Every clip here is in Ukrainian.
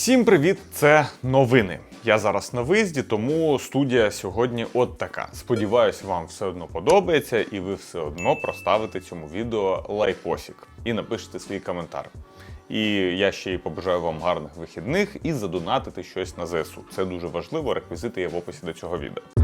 Всім привіт! Це новини. Я зараз на виїзді, тому студія сьогодні от така. Сподіваюсь, вам все одно подобається, і ви все одно проставите цьому відео лайкосик і напишете свій коментар. І я ще й побажаю вам гарних вихідних і задонатити щось на ЗСУ. Це дуже важливо. Реквізити є в описі до цього відео.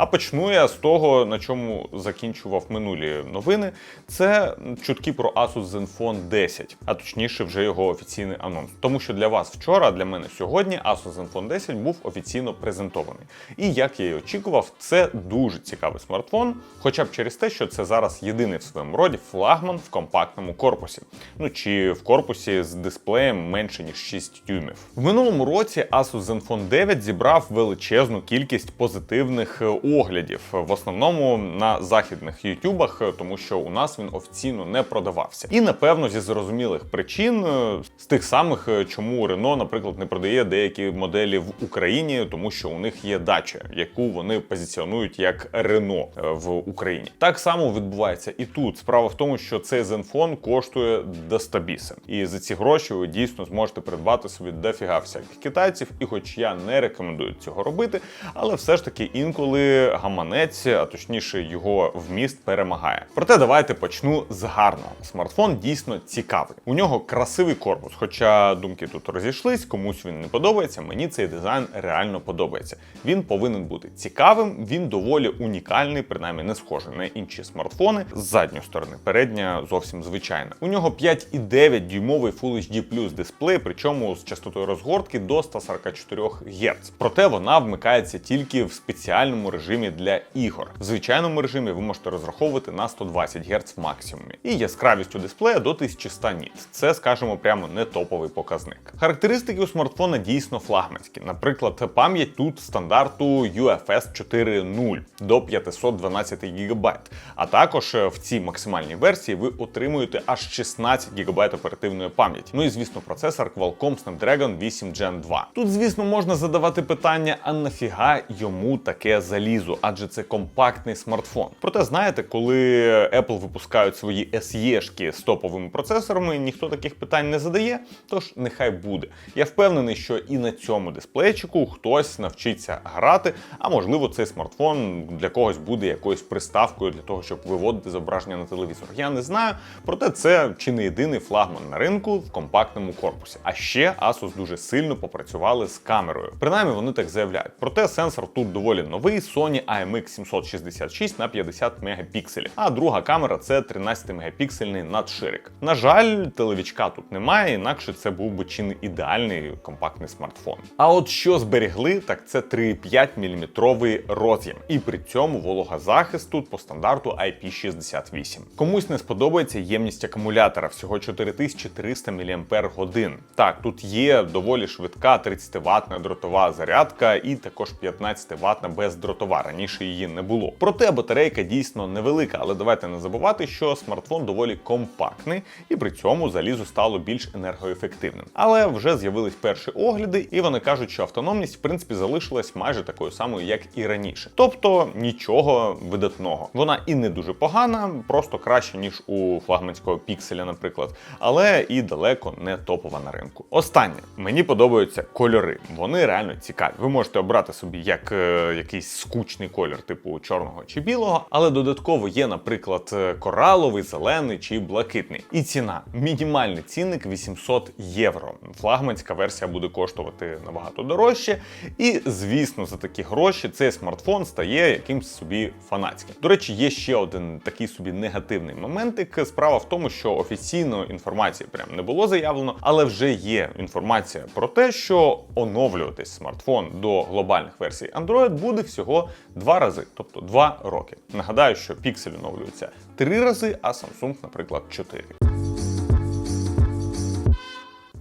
А почну я з того, на чому закінчував минулі новини. Це чутки про Asus Zenfone 10, а точніше, вже його офіційний анонс. Тому що для вас вчора, а для мене сьогодні, Asus Zenfone 10 був офіційно презентований. І як я і очікував, це дуже цікавий смартфон, хоча б через те, що це зараз єдиний в своєму роді флагман в компактному корпусі. Ну чи в корпусі з дисплеєм менше ніж 6 дюймів. В минулому році Asus Zenfone 9 зібрав величезну кількість позитивних е, оглядів, в основному на західних ютубах, е, тому що у нас він офіційно не продавався. І напевно зі зрозумілих причин, е, з тих самих, е, чому Renault, наприклад, не продає деякі моделі в Україні, тому що у них є дача, яку вони позиціонують як Renault е, в Україні. Так само відбувається і тут. Справа в тому, що цей Zenfone коштує достабіса. І за ці гроші ви дійсно зможете придбати собі дофіга всяких китайців. І хоч я не рекомендую цього робити, але все ж таки інколи гаманець, а точніше його вміст перемагає. Проте давайте почну з гарного. Смартфон дійсно цікавий. У нього красивий корпус, хоча думки тут розійшлись, комусь він не подобається. Мені цей дизайн реально подобається. Він повинен бути цікавим, він доволі унікальний, принаймні не схожий на інші смартфони з задньої сторони. Передня зовсім звичайна. У нього 5,9 дюймовий Full HD Plus дисплей, причому з частотою розгортки до 144 Гц. Проте вона вмикається тільки в спеціальному режимі для ігор. В звичайному режимі ви можете розраховувати на 120 Гц в максимумі. І яскравістю дисплея до 1100 ніт. Це, скажімо, прямо не топовий показник. Характеристики у смартфона дійсно флагманські. Наприклад, пам'ять тут стандарту UFS 4.0 до 512 ГБ. А також е, в цій максимальній версії ви отримуєте аж 16 ГБ оперативної пам'яті. Ну і звісно, процесор Qualcomm Snapdragon 8 Gen 2. Тут, звісно, можна задавати питання: а нафіга йому таке залізо? Адже це компактний смартфон. Проте, знаєте, коли Apple випускають свої SE-шки з топовими процесорами, ніхто таких питань не задає. Тож нехай буде. Я впевнений, що і на цьому дисплейчику хтось навчиться грати, а можливо, цей смартфон для когось буде якоюсь приставкою для того, щоб виводити зображення на телевізор. Я не знаю, проте це чи не єдиний флагман на ринку в компактному корпусі. А ще Asus дуже сильно попрацювали з камерою. Принаймні вони так заявляють. Проте сенсор тут доволі новий Sony IMX 766 на 50 мегапікселів. А друга камера це 13 мегапіксельний надширик. На жаль, телевічка тут немає, інакше це був би чи не ідеальний компактний смартфон. А от що зберегли, так це 3,5 мм роз'єм. І при цьому вологозахист тут по стандарту IP68. Комусь не сподобається ємність акумулятора всього 4300 мАч. Так, тут є доволі швидка 30 ватна дротова зарядка і також 15 ватна бездротова. Раніше її не було. Проте батарейка дійсно невелика, але давайте не забувати, що смартфон доволі компактний і при цьому залізо стало більш енергоефективним. Але вже з'явились перші огляди, і вони кажуть, що автономність в принципі залишилась майже такою самою, як і раніше. Тобто нічого видатного. Вона і не дуже погана, просто краще ніж у флагманського пікселя, наприклад, але і далеко не топова на ринку. Останнє мені подобаються кольори. Вони реально цікаві. Ви можете обрати собі як е, якийсь скучний колір, типу чорного чи білого, але додатково є, наприклад, е, кораловий, зелений чи блакитний. І ціна мінімальний цінник 800 євро. Флагманська версія буде коштувати набагато дорожче. І звісно, за такі гроші цей смартфон стає якимсь собі фанатським. До речі, є ще один такий собі негативний моментик. Справа в тому, що офіційно інформації прям не було заявлено, але вже є інформація про те, що оновлюватись смартфон до глобальних версій Android буде всього два рази, тобто два роки. Нагадаю, що Pixel оновлюється три рази, а Samsung, наприклад, чотири.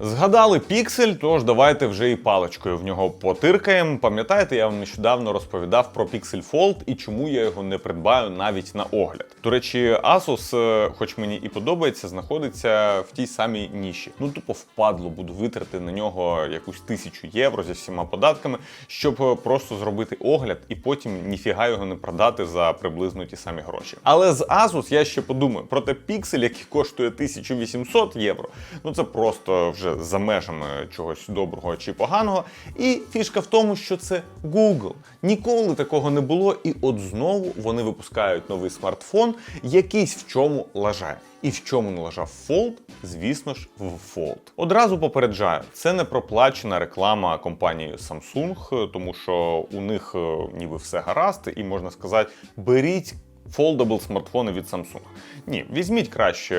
Згадали піксель, тож давайте вже і паличкою в нього потиркаємо. Пам'ятаєте, я вам нещодавно розповідав про Pixel Fold і чому я його не придбаю навіть на огляд. До речі, Asus, е, хоч мені і подобається, знаходиться в тій самій ніші. Ну тупо впадло буду витрати на нього якусь тисячу євро зі всіма податками, щоб е, просто зробити огляд і потім ніфіга його не продати за приблизно ті самі гроші. Але з Asus я ще подумаю, проте Pixel, який коштує 1800 євро, ну це просто вже за межами чогось доброго чи поганого. І фішка в тому, що це Google. Ніколи такого не було, і от знову вони випускають новий смартфон, якийсь в чому лажає. І в чому не лежав Fold, звісно ж, в Fold. Одразу попереджаю, це не проплачена реклама компанії Samsung, тому що у них е, ніби все гаразд, і можна сказати, беріть. Foldable смартфони від Samsung. Ні, візьміть краще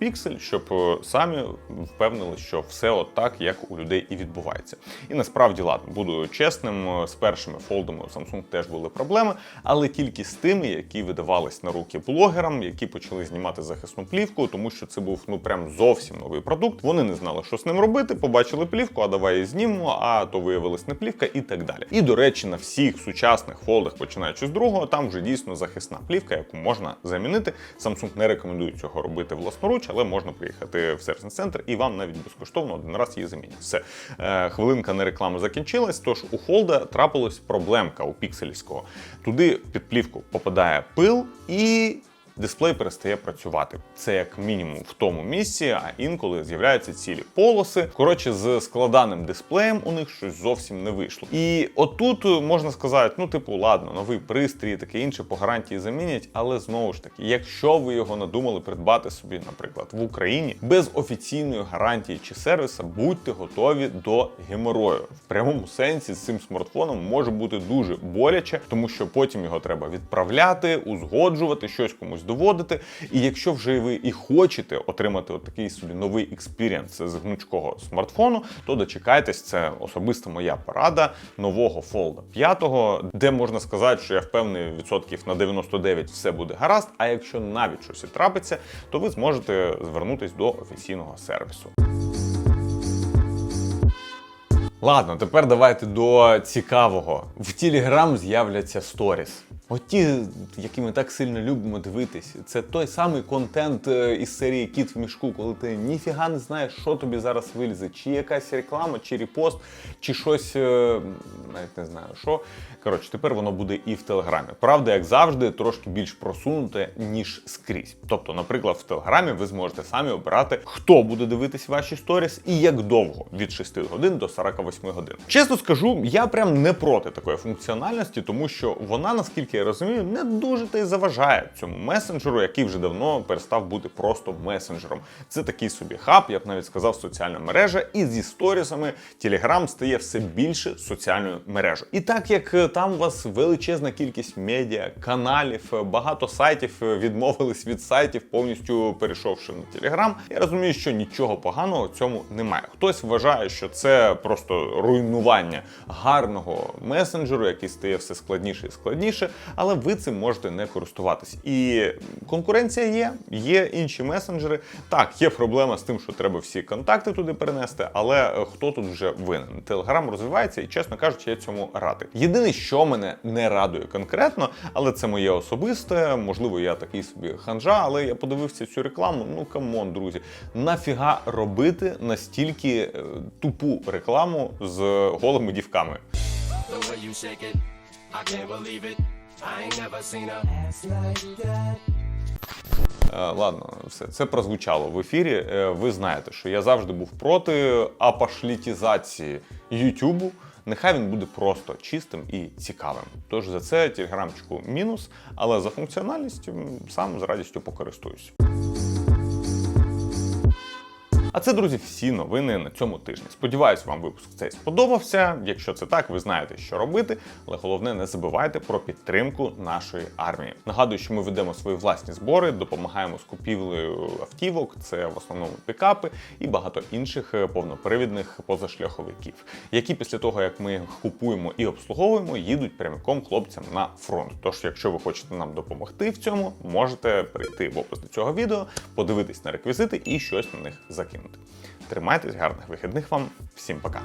Pixel, щоб е, самі впевнили, що все от так, як у людей і відбувається. І насправді, ладно, буду чесним, е, з першими фолдами у Samsung теж були проблеми, але тільки з тими, які видавались на руки блогерам, які почали знімати захисну плівку, тому що це був ну прям зовсім новий продукт. Вони не знали, що з ним робити. Побачили плівку, а давай її знімемо, а то виявилась не плівка і так далі. І до речі, на всіх сучасних фолдах, починаючи з другого, там вже дійсно захисна плівка, яку можна замінити. Samsung не рекомендує цього робити власноруч, але можна приїхати в сервісний центр і вам навіть безкоштовно один раз її замінять. Все Е, хвилинка на рекламу закінчилась. Тож у Холда трапилась проблемка у піксельського. Туди під плівку попадає пил і. Дисплей перестає працювати. Це як мінімум в тому місці, а інколи з'являються цілі полоси. Коротше, з складаним дисплеєм у них щось зовсім не вийшло. І отут можна сказати: ну, типу, ладно, новий пристрій, таке інше по гарантії замінять. Але знову ж таки, якщо ви його надумали придбати собі, наприклад, в Україні без офіційної гарантії чи сервіса, будьте готові до геморою. В прямому сенсі з цим смартфоном може бути дуже боляче, тому що потім його треба відправляти, узгоджувати, щось комусь доводити. І якщо вже ви і хочете отримати от такий собі новий експірієнс з гнучкого смартфону, то дочекайтесь, це особиста моя порада нового Fold 5, де можна сказати, що я впевнений відсотків на 99 все буде гаразд. А якщо навіть щось і трапиться, то ви зможете звернутись до офіційного сервісу. Ладно, тепер давайте до цікавого. В Telegram з'являться сторіс. От ті, які ми так сильно любимо дивитись, це той самий контент е, із серії Кіт в мішку, коли ти ніфіга не знаєш, що тобі зараз вилізе, чи якась реклама, чи репост, чи щось, е, навіть не знаю що. Коротше, тепер воно буде і в Телеграмі. Правда, як завжди, трошки більш просунуте, ніж скрізь. Тобто, наприклад, в Телеграмі ви зможете самі обирати, хто буде дивитись ваші сторіс і як довго від 6 годин до 48 годин. Чесно скажу, я прям не проти такої функціональності, тому що вона, наскільки я розумію, не дуже та й заважає цьому месенджеру, який вже давно перестав бути просто месенджером. Це такий собі хаб, я б навіть сказав, соціальна мережа, і зі сторісами Telegram стає все більше соціальною мережею. І так як е, там у вас величезна кількість медіа, каналів, е, багато сайтів е, відмовились від сайтів, повністю перейшовши на Telegram, я розумію, що нічого поганого в цьому немає. Хтось вважає, що це просто руйнування гарного месенджеру, який стає все складніше і складніше, але ви цим можете не користуватись. І конкуренція є, є інші месенджери. Так, є проблема з тим, що треба всі контакти туди перенести, але е, хто тут вже винен? Телеграм розвивається і, чесно кажучи, я цьому радий. Єдине, що мене не радує конкретно, але це моє особисте. Можливо, я такий собі ханжа, але я подивився цю рекламу. Ну камон, друзі, нафіга робити настільки е, тупу рекламу з голими дівками. The way you shake it, I can't believe it. I ain't never Ладно, все це прозвучало в ефірі. Е, Ви знаєте, що я завжди був проти апашлітізації Ютубу. Нехай він буде просто чистим і цікавим. Тож за це телеграмчику мінус, але за функціональністю сам з радістю покористуюсь. А це, друзі, всі новини на цьому тижні. Сподіваюсь, вам випуск цей сподобався. Якщо це так, ви знаєте, що робити. Але головне, не забувайте про підтримку нашої армії. Нагадую, що ми ведемо свої власні збори, допомагаємо з купівлею автівок. Це в основному пікапи і багато інших е, повнопривідних позашляховиків, які після того, як ми купуємо і обслуговуємо, їдуть прямиком хлопцям на фронт. Тож, якщо ви хочете нам допомогти в цьому, можете прийти в опис до цього відео, подивитись на реквізити і щось на них закинути. Тримайтесь, гарних вихідних вам, всім пока.